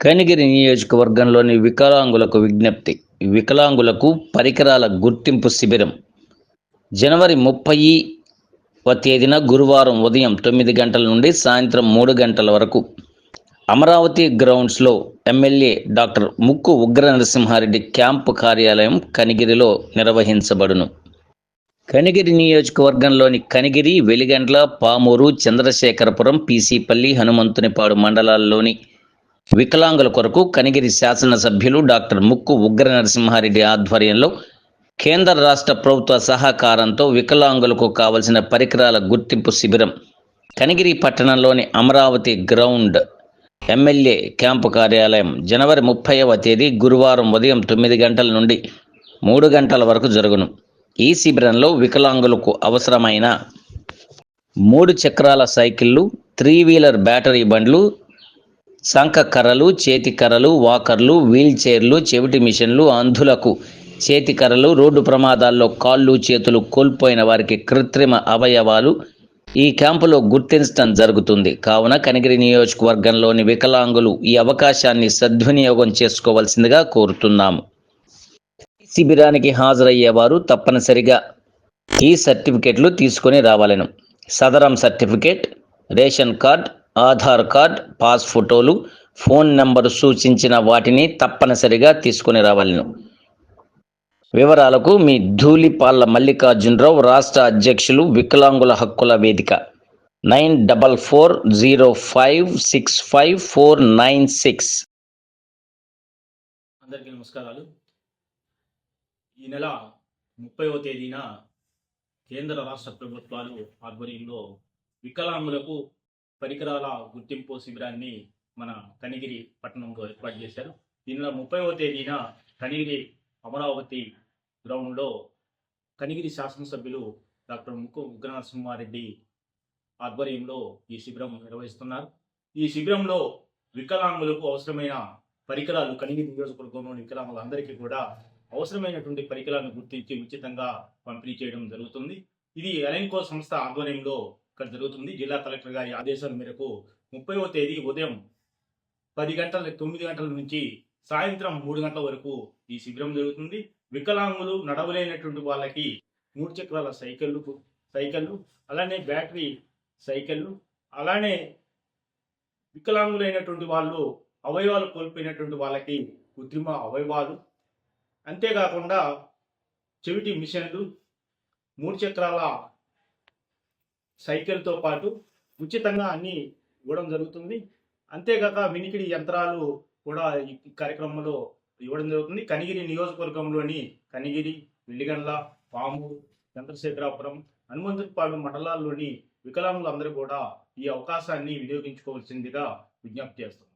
కనిగిరి నియోజకవర్గంలోని వికలాంగులకు విజ్ఞప్తి. వికలాంగులకు పరికరాల గుర్తింపు శిబిరం. జనవరి ముప్పై తేదీన గురువారం ఉదయం తొమ్మిది గంటల నుండి సాయంత్రం మూడు గంటల వరకు అమరావతి గ్రౌండ్స్లో ఎమ్మెల్యే డాక్టర్ ముక్కు ఉగ్ర నరసింహారెడ్డి క్యాంపు కార్యాలయం కనిగిరిలో నిర్వహించబడును. కనిగిరి నియోజకవర్గంలోని కనిగిరి వెలిగండ్ల పామూరు చంద్రశేఖరపురం పీసీపల్లి హనుమంతునిపాడు మండలాల్లోని వికలాంగుల కొరకు కనిగిరి శాసనసభ్యులు డాక్టర్ ముక్కు ఉగ్ర నరసింహారెడ్డి ఆధ్వర్యంలో కేంద్ర రాష్ట్ర ప్రభుత్వ సహకారంతో వికలాంగులకు కావలసిన పరికరాల గుర్తింపు శిబిరం కనిగిరి పట్టణంలోని అమరావతి గ్రౌండ్ ఎమ్మెల్యే క్యాంపు కార్యాలయం జనవరి ముప్పైవ తేదీ గురువారం ఉదయం తొమ్మిది గంటల నుండి మూడు గంటల వరకు జరుగును. ఈ శిబిరంలో వికలాంగులకు అవసరమైన మూడు చక్రాల సైకిళ్ళు త్రీ వీలర్ బ్యాటరీ బండ్లు శంఖ కర్రలు చేతి కర్రలు వాకర్లు వీల్ చైర్లు చెవిటి మిషన్లు అంధులకు. చేతి కర్రలు రోడ్డు ప్రమాదాల్లో కాళ్ళు చేతులు కోల్పోయిన వారికి కృత్రిమ అవయవాలు. ఈ క్యాంపులో గుర్తించడం జరుగుతుంది. కావున కనిగిరి నియోజకవర్గంలోని వికలాంగులు ఈ అవకాశాన్ని సద్వినియోగం చేసుకోవాల్సిందిగా కోరుతున్నాము శిబిరానికి హాజరయ్యేవారు తప్పనిసరిగా ఈ సర్టిఫికెట్లు తీసుకొని రావాలను. Sadaram certificate ration card Aadhaar card pass ఫోటోలు ఫోన్ నంబరు సూచించిన వాటిని తప్పనిసరిగా తీసుకుని రావాలను. వివరాలకు మీ ధూళిపాళ్ళ మల్లికార్జునరావు రాష్ట్ర అధ్యక్షులు వికలాంగుల హక్కుల వేదిక. Nine double four zero five six five four nine six. అందరికీ నమస్కారాలు. ఈ నెల ముప్పైవ తేదీన కేంద్ర రాష్ట్ర ప్రభుత్వాలు ఆధ్వర్యంలో వికలాంగులకు పరికరాల గుర్తింపు శిబిరాన్ని మన కనిగిరి పట్టణంలో ఏర్పాటు చేశారు. దీనిలో ముప్పైవ తేదీన కనిగిరి అమరావతి గ్రౌండ్లో కనిగిరి శాసనసభ్యులు డాక్టర్ ముక్కు ఉగ్రనరసింహారెడ్డి ఆధ్వర్యంలో ఈ శిబిరం నిర్వహిస్తున్నారు. ఈ శిబిరంలో వికలాంగులకు అవసరమైన పరికరాలు కనిగిరి నియోజకవర్గంలోని వికలాంగులందరికీ కూడా అవసరమైనటువంటి పరికరాలను గుర్తించి ఉచితంగా పంపిణీ చేయడం జరుగుతుంది. ఇది ఎలెన్కో సంస్థ ఆధ్వర్యంలో ఇక్కడ జరుగుతుంది. జిల్లా కలెక్టర్ గారి ఆదేశాల మేరకు ముప్పైవ తేదీ ఉదయం పది గంటల తొమ్మిది గంటల నుంచి సాయంత్రం మూడు గంటల వరకు ఈ శిబిరం జరుగుతుంది. వికలాంగులు నడవలేనటువంటి వాళ్ళకి మూడు చక్రాల సైకిళ్ళు సైకిళ్ళు అలానే బ్యాటరీ సైకిళ్ళు అలానే వికలాంగులైనటువంటి వాళ్ళు అవయవాలు కోల్పోయినటువంటి వాళ్ళకి కృత్రిమ అవయవాలు. అంతేకాకుండా చెవిటి మిషన్లు మూడు చక్రాల సైకిల్తో పాటు ఉచితంగా అన్ని ఇవ్వడం జరుగుతుంది. అంతేకాక వినికిడి యంత్రాలు కూడా ఈ కార్యక్రమంలో ఇవ్వడం జరుగుతుంది. కనిగిరి నియోజకవర్గంలోని కనిగిరి వెల్లిగండ్ల పాము చంద్రశేఖరాపురం హనుమంతుడిపాడు మండలాల్లోని వికలాంగులందరూ కూడా ఈ అవకాశాన్ని వినియోగించుకోవాల్సిందిగా విజ్ఞప్తి చేస్తాం